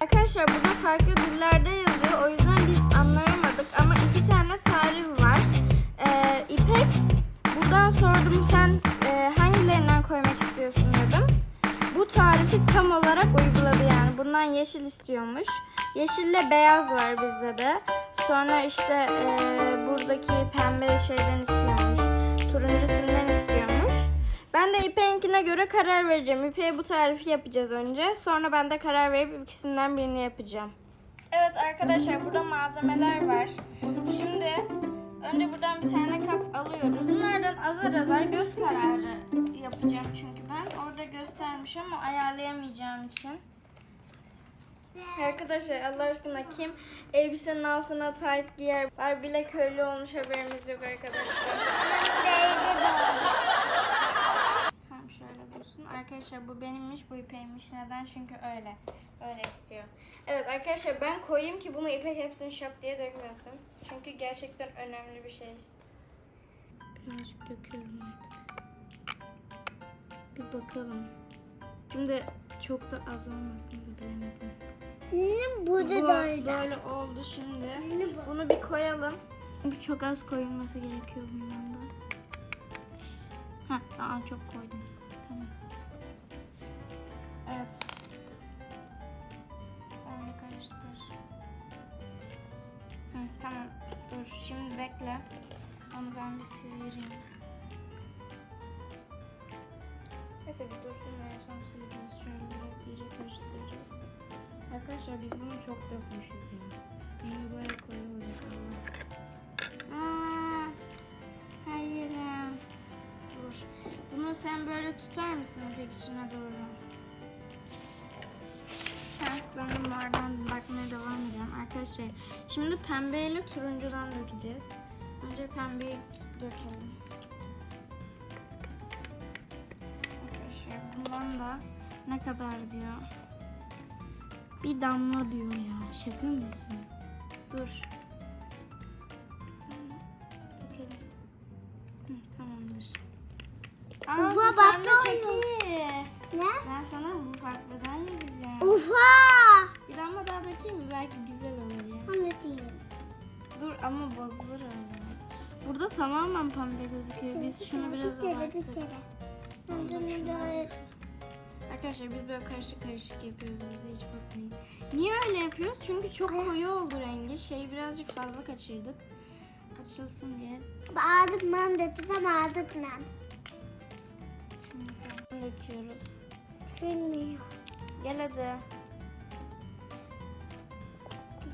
Arkadaşlar burada farklı dillerde yazıyor. O yüzden biz anlayamadık. Ama iki tane tarif var. Ee, İpek, buradan sordum sen e, hangilerinden koymak istiyorsun dedim. Bu tarifi tam olarak uyguladı yani. Bundan yeşil istiyormuş. Yeşille beyaz var bizde de. Sonra işte e, buradaki pembe şeyden istiyormuş. Turuncu simden istiyormuş. Ben de İpek'inkine göre karar vereceğim. İpek'e bu tarifi yapacağız önce. Sonra ben de karar verip ikisinden birini yapacağım. Evet arkadaşlar burada malzemeler var. Şimdi önce buradan bir tane kap alıyoruz. Bunlardan azar azar göz kararı yapacağım çünkü ben. Orada göstermiş ama ayarlayamayacağım için. Arkadaşlar Allah aşkına kim elbisenin altına tight giyer? Var bile köylü olmuş haberimiz yok arkadaşlar. Arkadaşlar bu benimmiş, bu İpek'miş. Neden? Çünkü öyle. Öyle istiyor. Evet arkadaşlar ben koyayım ki bunu İpek hepsini şap diye dökmesin. Çünkü gerçekten önemli bir şey. Birazcık döküyorum artık. Bir bakalım. Şimdi çok da az olmasın da bilemedim. Ne burada Bu da öyle. böyle oldu şimdi. Ne bu? Bunu bir koyalım. Çünkü çok az koyulması gerekiyor bundan da. Ha, aa çok koydum. Tamam. Evet. Öyle karıştır. Hı, tamam. Dur şimdi bekle. Onu ben bir sıyırayım. Neyse bir dursun en son sıyırırız. Şöyle biraz iyice karıştıracağız. Arkadaşlar biz bunu çok dökmüşüz ya. Bunu böyle koyu olacak Allah. Her yerim. Dur. Bunu sen böyle tutar mısın pek içine doğru? De bunlardan bakmaya devam edeceğim. Arkadaşlar şimdi pembeyle turuncudan dökeceğiz. Önce pembeyi dökelim. Arkadaşlar bundan da ne kadar diyor? Bir damla diyor ya. Şaka mısın? Dur. Dökelim. Hı, tamamdır. Aa, Ufa, bu bak pembe ne çok iyi. Ne? Ben sana bu farklıdan yapacağım. Ufa! Dökeyim mi? Belki güzel olur ya. Değil. Dur ama bozulur öyle. Burada tamamen pembe gözüküyor. Biz şunu biraz bir kere, bir abarttık. kere. Ben Arkadaşlar biz böyle karışık karışık yapıyoruz bize hiç bakmayın. Niye öyle yapıyoruz? Çünkü çok koyu oldu rengi. Şeyi birazcık fazla kaçırdık. Açılsın diye. Ağzım ben tutam ağzım ben. Şimdi döküyoruz. Bilmiyorum. Gel hadi.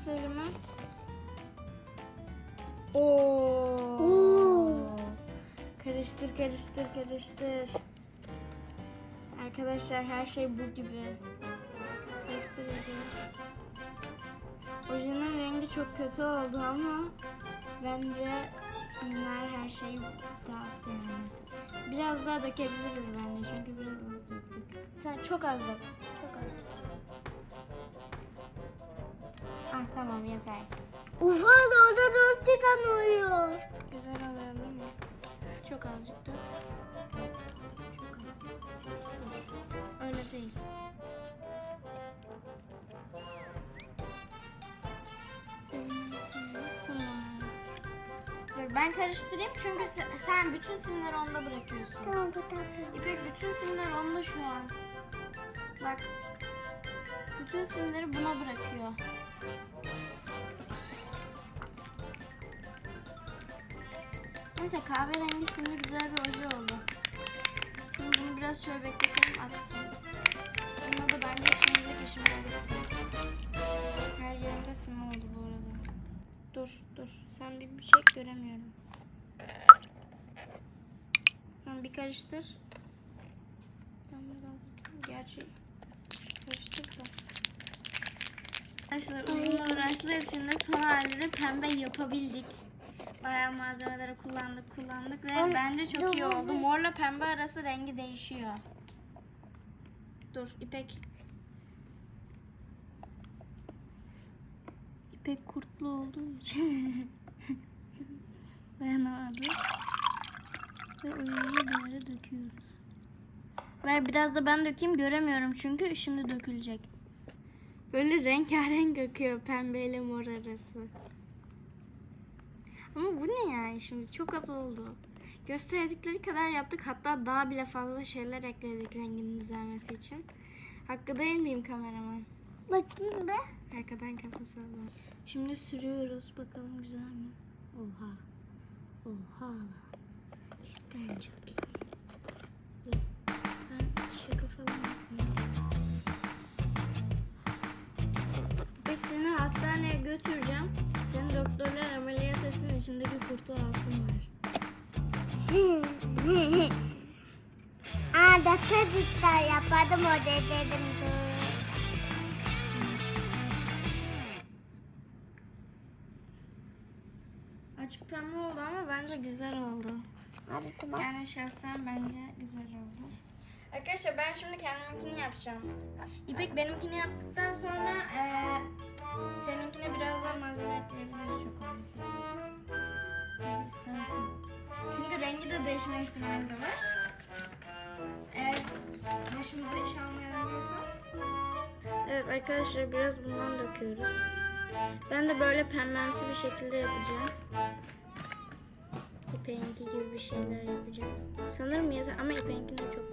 Elimi. Oo. Oo. Karıştır karıştır karıştır. Arkadaşlar her şey bu gibi. Karıştır iyice. Ojenin rengi çok kötü oldu ama bence simler her şeyi dağıttı yani. Biraz daha dökebiliriz bence çünkü biraz az döktük. Sen çok az dök. Çok az. Ah tamam yeter. Ufa da orada dört tane uyuyor. Güzel oluyor değil mi? Çok azıcık. Dur. Öyle değil. Ben karıştırayım çünkü se- sen bütün simleri onda bırakıyorsun. Tamam tutam. İpek bütün simler onda şu an. Bak. Bütün simleri buna bırakıyor. Neyse kahverengi simli güzel bir oje oldu. Şimdi bunu biraz şöyle bekletelim atsın. Buna da bence şimdilik işime getirdim. Her yerinde sim oldu bu arada. Dur dur sen bir, bir çek göremiyorum. Tamam bir karıştır. Tamam. Gerçi karıştır da. Arkadaşlar uzun uğraştığı için de son haliyle pembe yapabildik. Bayağı malzemeleri kullandık kullandık ve Ay, bence çok iyi oldu. Morla pembe arası rengi değişiyor. Dur İpek. İpek kurtlu olduğu için dayanamadı. Ve oyunu böyle döküyoruz. Ver biraz da ben dökeyim göremiyorum çünkü şimdi dökülecek. Böyle rengarenk akıyor pembeyle mor arası. Ama bu ne yani şimdi çok az oldu. Gösterdikleri kadar yaptık hatta daha bile fazla şeyler ekledik renginin düzelmesi için. Hakkı değil miyim kameraman? Bakayım be. Arkadan kafası alalım. Şimdi sürüyoruz bakalım güzel mi? Oha. Oha. Cidden çok iyi. Hastaneye götüreceğim. Seni doktorlar ameliyat etsin içindeki kurtu alsınlar. Aa dakika cidden yapardım o dedim. Açık pembe oldu ama bence güzel oldu. Hadi tamam. Yani şahsen bence güzel oldu. Arkadaşlar ben şimdi kendiminkini yapacağım. İpek benimkini yaptıktan sonra eee seninkine biraz daha malzeme ekleyebiliriz çok olması için. Ne istersen. Çünkü rengi de değişme ihtimali de var. Eğer başımıza iş almayabilirsem. Evet arkadaşlar biraz bundan döküyoruz. Ben de böyle pembemsi bir şekilde yapacağım. İpeğinki gibi bir şeyler yapacağım. Sanırım yeter ama ipeğinkini de çok.